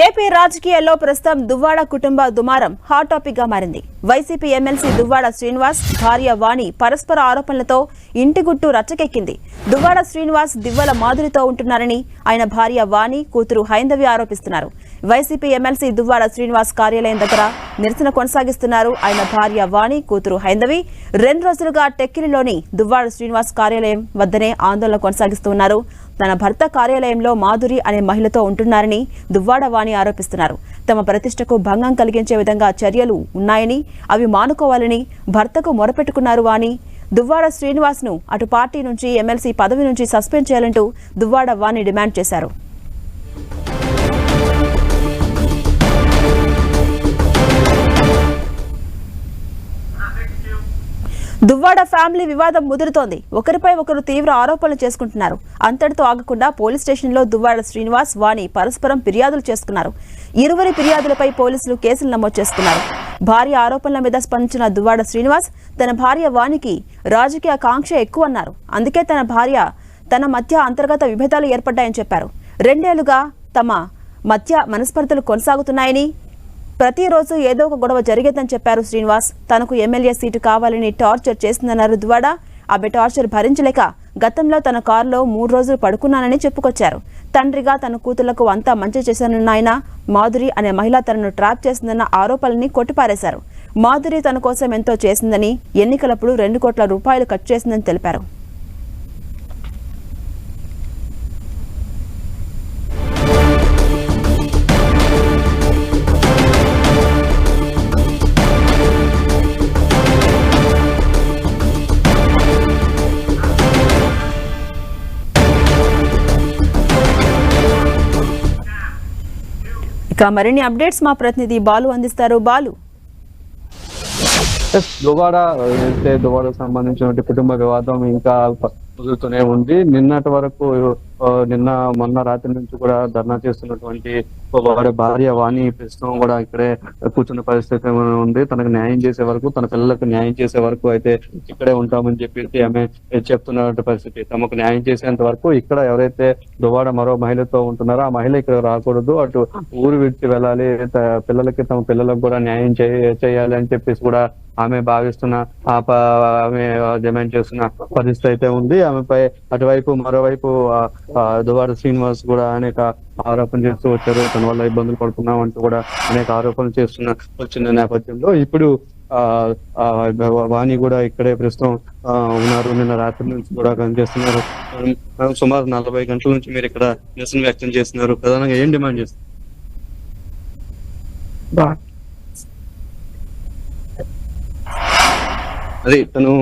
AP రాజకీయాల్లో ప్రస్తుతం దువ్వాడ కుటుంబ దుమారం హాట్ టాపిక్గా మారింది. వైసీపీ ఎమ్మెల్సీ దువ్వాడ శ్రీనివాస్ భార్య వాణి పరస్పర ఆరోపణలతో ఇంటి గుట్టు రచ్చకెక్కింది. దువ్వాడ శ్రీనివాస్ దివ్వల మాధురితో ఉంటున్నారని ఆయన భార్య వాణి కూతురు హైందవి ఆరోపిస్తున్నారు. వైసీపీ ఎమ్మెల్సీ దువ్వాడ శ్రీనివాస్ కార్యాలయం దగ్గర నిరసన కొనసాగిస్తున్నారు ఆయన భార్య వాణి కూతురు హైందవి. రెండు రోజులుగా టెక్కిలిలోని దువ్వాడ శ్రీనివాస్ కార్యాలయం వద్దనే ఆందోళన కొనసాగిస్తున్నారు తన భర్త కార్యాలయంలో మాధురి అనే మహిళతో ఉంటున్నారని దువ్వాడ వాణి ఆరోపిస్తున్నారు. తమ ప్రతిష్టకు భంగం కలిగించే విధంగా చర్యలు ఉన్నాయని అవి మానుకోవాలని భర్తకు మొరపెట్టుకున్నారు వాణి. దువ్వాడ శ్రీనివాస్ను అటు పార్టీ నుంచి ఎమ్మెల్సీ పదవి నుంచి సస్పెండ్ చేయాలంటూ దువ్వాడ వాణి డిమాండ్ చేశారు. దువ్వాడ ఫ్యామిలీ వివాదం ముదురుతోంది. ఒకరిపై ఒకరు తీవ్ర ఆరోపణలు చేసుకుంటున్నారు. అంతటితో ఆగకుండా పోలీస్ స్టేషన్లో దువ్వాడ శ్రీనివాస్ వాణి పరస్పరం ఫిర్యాదులు చేసుకున్నారు. ఇరువురి ఫిర్యాదులపై పోలీసులు కేసులు నమోదు చేసుకున్నారు. భార్య ఆరోపణల మీద స్పందించిన దువ్వాడ శ్రీనివాస్ తన భార్య వాణికి రాజకీయ కాంక్ష ఎక్కువ అన్నారు అందుకే తన భార్య తన మధ్య అంతర్గత విభేదాలు ఏర్పడ్డాయని చెప్పారు. రెండేళ్ళుగా తమ మధ్య మనస్పర్ధలు కొనసాగుతున్నాయని ప్రతిరోజు ఏదో ఒక గొడవ జరిగేదని చెప్పారు శ్రీనివాస్. తనకు ఎమ్మెల్యే సీటు కావాలని టార్చర్ చేసిందన్నారు ద్వాడ ఆమె టార్చర్ భరించలేక గతంలో తన కారులో మూడు రోజులు పడుకున్నానని చెప్పుకొచ్చారు. తండ్రిగా తన కూతుళ్ళకు అంతా మంచి చేశానన్న ఆయన మాధురి అనే మహిళ తనను ట్రాప్ చేసిందన్న ఆరోపణల్ని కొట్టిపారేశారు. మాధురి తన కోసం ఎంతో చేసిందని ఎన్నికలప్పుడు రెండు కోట్ల రూపాయలు ఖర్చు చేసిందని తెలిపారు. ఇక మరిన్ని అప్డేట్స్ మా ప్రతినిధి బాలు అందిస్తారు. బాలు. ఎస్, దువాడ దువాడకు సంబంధించిన కుటుంబ వివాదం ఇంకా కుదురుతూనే ఉంది. నిన్నటి వరకు నిన్న మొన్న రాత్రి నుంచి కూడా ధర్నా చేస్తున్నటువంటి వాడి భార్య వాణి ప్రస్తుతం కూడా ఇక్కడే కూర్చున్న పరిస్థితి ఉంది? తనకు న్యాయం చేసే వరకు తన పిల్లలకు న్యాయం చేసే వరకు అయితే ఇక్కడే ఉంటామని చెప్పేసి ఆమె చెప్తున్నటువంటి పరిస్థితి. తమకు న్యాయం చేసేంత వరకు ఇక్కడ ఎవరైతే దువాడ మరో మహిళతో ఉంటున్నారో ఆ మహిళ ఇక్కడ రాకూడదు. అటు ఊరు విడిచి వెళ్ళాలి. పిల్లలకి తమ పిల్లలకు కూడా న్యాయం చేయ- చేయాలి అని చెప్పేసి కూడా ఆమె భావిస్తున్న ఆ ఆమె డిమాండ్ చేస్తున్న పరిస్థితి అయితే ఉంది. ఆమెపై అటువైపు మరోవైపు దువార శ్రీనివాస్ కూడా అనేక ఆరోపణ చేస్తూ వచ్చారు. తన వల్ల ఇబ్బందులు పడుతున్నాం అంటూ కూడా అనేక ఆరోపణలు చేస్తున్న వచ్చిన నేపథ్యంలో ఇప్పుడు ఆ వాణి కూడా ఇక్కడే ప్రస్తుతం ఉన్నారు. నిన్న రాత్రి నుంచి కూడా పనిచేస్తున్నారు. సుమారు నలభై గంటల నుంచి మీరు ఇక్కడ నిరసన వ్యక్తం చేస్తున్నారు. ప్రధానంగా ఏం డిమాండ్ చేస్తున్నారు? అది తను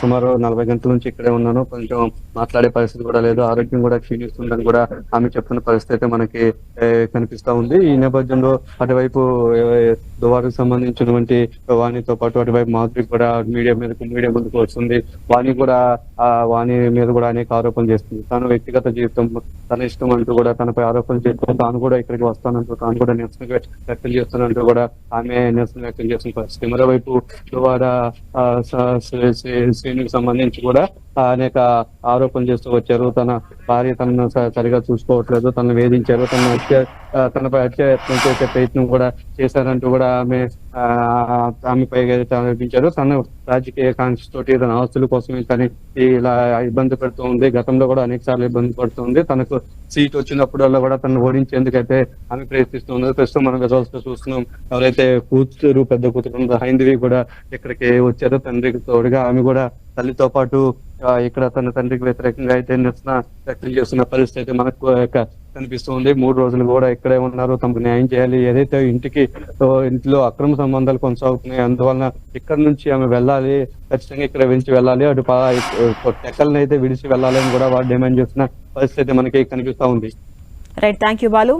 సుమారు నలభై గంటల నుంచి ఇక్కడే ఉన్నాను. కొంచెం మాట్లాడే పరిస్థితి కూడా లేదు. ఆరోగ్యం కూడా క్షీణిస్తుందని కూడా ఆమె చెప్తున్న పరిస్థితి అయితే మనకి కనిపిస్తా ఉంది. ఈ నేపథ్యంలో అటువైపు ఏ, దువారకు సంబంధించినటువంటి వాణితో పాటు అటువైపు మాధురి కూడా మీడియా మీదకు మీడియా ముందుకు వస్తుంది. వాణి కూడా ఆ వాణి మీద కూడా అనేక ఆరోపణలు చేస్తుంది. తను వ్యక్తిగత జీవితం తన ఇష్టం అంటూ కూడా తనపై ఆరోపణలు చేస్తూ తాను కూడా ఇక్కడికి వస్తానంటూ తాను కూడా నిరసన వ్యక్తం చేస్తానంటూ కూడా ఆమె నిరసన వ్యక్తం చేస్తున్న పరిస్థితి. మరోవైపు దువారా ఆ, సంబంధించి కూడా అనేక ఆరోపణలు చేస్తూ వచ్చారు. తన భార్య తనను స- సరిగా చూసుకోవట్లేదు. తనను వేధించారు. తన హత్య తనపై తనపై హత్యాయత్నం చేసే ప్రయత్నం కూడా చేశారంటూ కూడా ఆమె ఆమెపై ఆరోపించారు. తన రాజకీయ కాంక్ష తోటి తన ఆస్తుల కోసమే తను ఇలా ఇబ్బంది పెడుతూ ఉంది. గతంలో కూడా అనేక సార్లు ఇబ్బంది పడుతుంది తనకు సీట్ వచ్చినప్పుడల్లా కూడా తను ఓడించేందుకైతే ఆమె ప్రయత్నిస్తుంది ప్రస్తుతం మనం రిజల్ట్స్ చూస్తున్నాం. ఎవరైతే కూతురు పెద్ద కూతురు హైందవి కూడా ఇక్కడికి వచ్చారో. తండ్రికి తోడుగా ఆమె కూడా తల్లితో పాటు ఇక్కడ తన తండ్రికి వ్యతిరేకంగా అయితే నిరసన వ్యక్తం చేస్తున్న పరిస్థితి అయితే మనకు కనిపిస్తుంది మూడు రోజులు కూడా ఇక్కడే ఉన్నారు. తమకు న్యాయం చేయాలి. ఏదైతే ఇంటికి ఇంట్లో అక్రమ సంబంధాలు కొనసాగుతున్నాయి అందువలన ఇక్కడ నుంచి ఆమె వెళ్ళాలి. ఖచ్చితంగా ఇక్కడ విడిచి వెళ్ళాలి. అటు టెక్కల్ని అయితే విడిచి వెళ్ళాలి అని కూడా వారు డిమాండ్ చేస్తున్న పరిస్థితి మనకి కనిపిస్తా ఉంది. Right thank you Balu